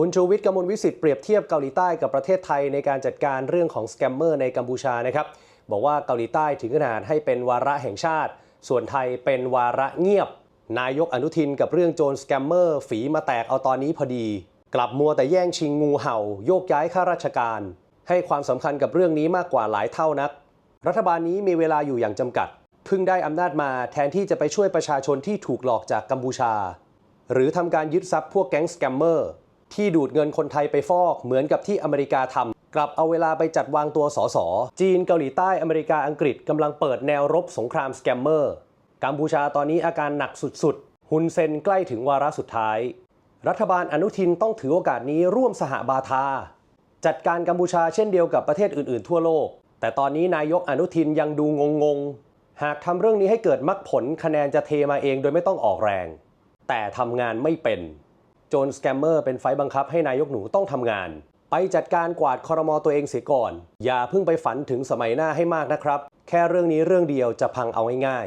คุณชูวิทย์กมลวิสิทธิ์เปรียบเทียบเกาหลีใต้กับประเทศไทยในการจัดการเรื่องของสแกมเมอร์ในกัมพูชานะครับ บอกว่าเกาหลีใต้ถึงขนาดให้เป็นวาระแห่งชาติ ส่วนไทยเป็นวาระเงียบ นายกอนุทินกับเรื่องโจรสแกมเมอร์ฝีมาแตกเอาตอนนี้พอดี กลับมัวแต่แย่งชิงงูเห่า โยกย้ายข้าราชการ ให้ความสำคัญกับเรื่องนี้มากกว่าหลายเท่านัก รัฐบาลนี้มีเวลาอยู่อย่างจำกัดเพิ่งได้อำนาจมาแทนที่จะไปช่วยประชาชนที่ถูกหลอกจากกัมพูชา หรือทำการยึดทรัพย์พวกแก๊งสแกมเมอร์ ที่ดูดเงินคนไทยไปฟอกเหมือนกับที่อเมริกาทำกลับเอาเวลาไปจัดวางตัวสอสอจีนเกาหลีใต้อเมริกาอังกฤษกำลังเปิดแนวรบสงครามสแกมเมอร์กัมพูชาตอนนี้อาการหนักสุดๆ ฮุนเซนใกล้ถึงวาระสุดท้าย รัฐบาลอนุทินต้องถือโอกาสนี้ร่วมสหบาทา จัดการกัมพูชาเช่นเดียวกับประเทศอื่นๆ ทั่วโลก แต่ตอนนี้นายกอนุทินยังดูงงๆ หากทำเรื่องนี้ให้เกิดมรรคผลคะแนนจะเทมาเองโดยไม่ต้องออกแรง แต่ทำงานไม่เป็น จนสแกมเมอร์เป็นไฟบังคับให้นายกหนูต้องทำงาน ไปจัดการกวาดคอรมอตัวเองเสียก่อน อย่าเพิ่งไปฝันถึงสมัยหน้าให้มากนะครับ แค่เรื่องนี้เรื่องเดียวจะพังเอาง่าย